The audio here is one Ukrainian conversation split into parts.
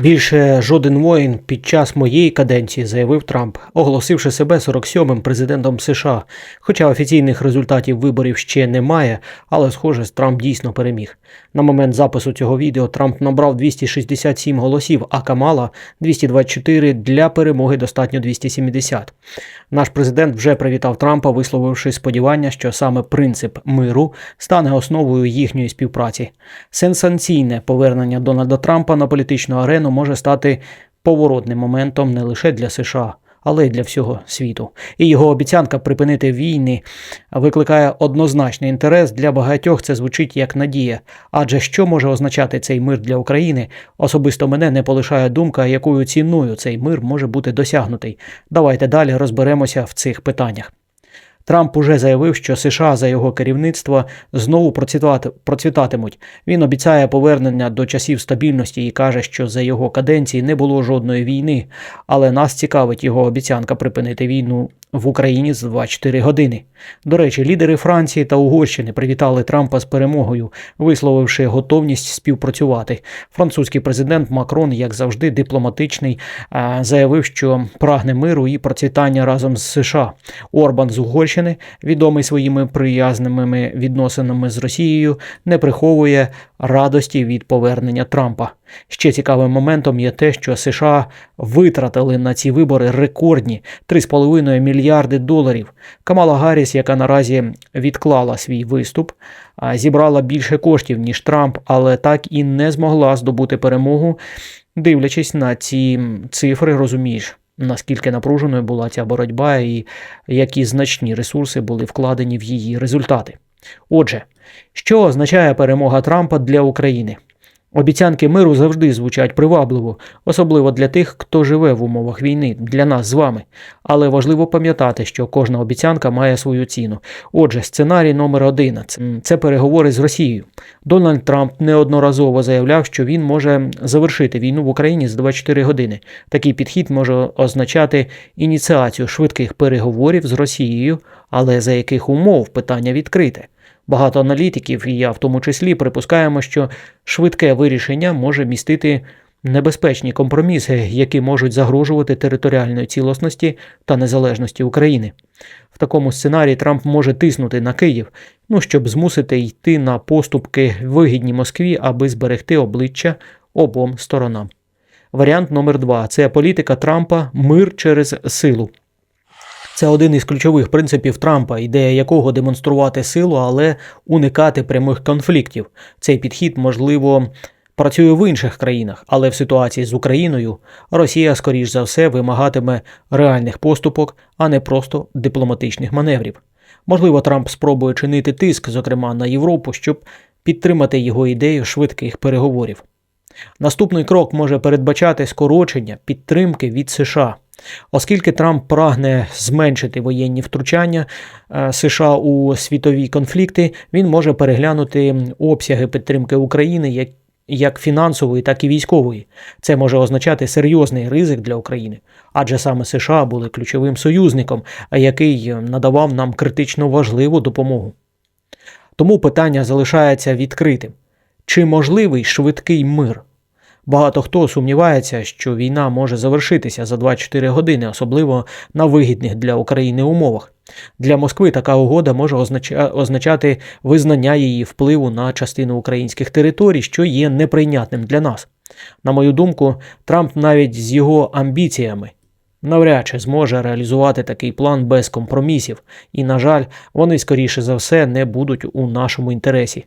Більше жоден воїн під час моєї каденції заявив Трамп, оголосивши себе 47-м президентом США. Хоча офіційних результатів виборів ще немає, але схоже, Трамп дійсно переміг. На момент запису цього відео Трамп набрав 267 голосів, а Камала 224 для перемоги достатньо 270. Наш президент вже привітав Трампа, висловивши сподівання, що саме принцип миру стане основою їхньої співпраці. Сенсаційне повернення Дональда Трампа на політичну арену може стати поворотним моментом не лише для США. Але й для всього світу. І його обіцянка припинити війни викликає однозначний інтерес для багатьох. Це звучить як надія. Адже що може означати цей мир для України? Особисто мене не полишає думка, якою ціною цей мир може бути досягнутий. Давайте далі розберемося в цих питаннях. Трамп уже заявив, що США за його керівництва знову процвітати, процвітатимуть. Він обіцяє повернення до часів стабільності і каже, що за його каденції не було жодної війни, але нас цікавить його обіцянка припинити війну в Україні за 24 години. До речі, лідери Франції та Угорщини привітали Трампа з перемогою, висловивши готовність співпрацювати. Французький президент Макрон, як завжди, дипломатичний, заявив, що прагне миру і процвітання разом з США. Орбан з Угорщини, відомий своїми приязними відносинами з Росією, не приховує радості від повернення Трампа. Ще цікавим моментом є те, що США витратили на ці вибори рекордні 3,5 мільярди доларів. Камала Гарріс, яка наразі відклала свій виступ, зібрала більше коштів ніж Трамп, але так і не змогла здобути перемогу. Дивлячись на ці цифри, розумієш. Наскільки напруженою була ця боротьба, і які значні ресурси були вкладені в її результати. Отже, що означає перемога Трампа для України? Обіцянки миру завжди звучать привабливо, особливо для тих, хто живе в умовах війни, для нас з вами. Але важливо пам'ятати, що кожна обіцянка має свою ціну. Отже, сценарій номер один – це переговори з Росією. Дональд Трамп неодноразово заявляв, що він може завершити війну в Україні за 24 години. Такий підхід може означати ініціацію швидких переговорів з Росією, але за яких умов питання відкрите. Багато аналітиків, і я в тому числі, припускаємо, що швидке вирішення може містити небезпечні компроміси, які можуть загрожувати територіальної цілісності та незалежності України. В такому сценарії Трамп може тиснути на Київ, ну щоб змусити йти на поступки вигідні Москві, аби зберегти обличчя обом сторонам. Варіант номер два це політика Трампа мир через силу. Це один із ключових принципів Трампа, ідея якого демонструвати силу, але уникати прямих конфліктів. Цей підхід, можливо, працює в інших країнах, але в ситуації з Україною Росія, скоріш за все, вимагатиме реальних поступок, а не просто дипломатичних маневрів. Можливо, Трамп спробує чинити тиск, зокрема на Європу, щоб підтримати його ідею швидких переговорів. Наступний крок може передбачати скорочення підтримки від США. Оскільки Трамп прагне зменшити воєнні втручання е, США у світові конфлікти, він може переглянути обсяги підтримки України як як фінансової, так і військової. Це може означати серйозний ризик для України, адже саме США були ключовим союзником, який надавав нам критично важливу допомогу. Тому питання залишається відкритим: чи можливий швидкий мир? Багато хто сумнівається, що війна може завершитися за 24 години, особливо на вигідних для України умовах. Для Москви така угода може означати визнання її впливу на частину українських територій, що є неприйнятним для нас. На мою думку, Трамп навіть з його амбіціями навряд чи зможе реалізувати такий план без компромісів, і, на жаль, вони скоріше за все не будуть у нашому інтересі.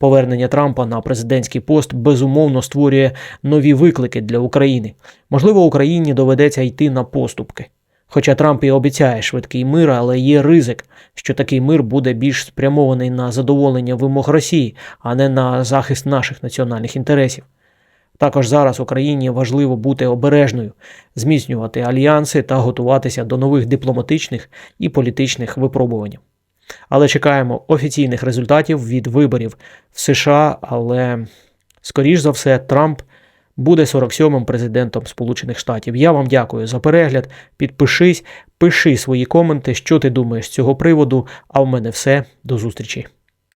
Повернення Трампа на президентський пост безумовно створює нові виклики для України. Можливо, Україні доведеться йти на поступки. Хоча Трамп і обіцяє швидкий мир, але є ризик, що такий мир буде більш спрямований на задоволення вимог Росії, а не на захист наших національних інтересів. Також зараз Україні важливо бути обережною, зміцнювати альянси та готуватися до нових дипломатичних і політичних випробувань. Але чекаємо офіційних результатів від виборів в США. Але, скоріш за все, Трамп буде 47-м президентом Сполучених Штатів. Я вам дякую за перегляд. Підпишись, пиши свої коменти, що ти думаєш з цього приводу. А в мене все. До зустрічі.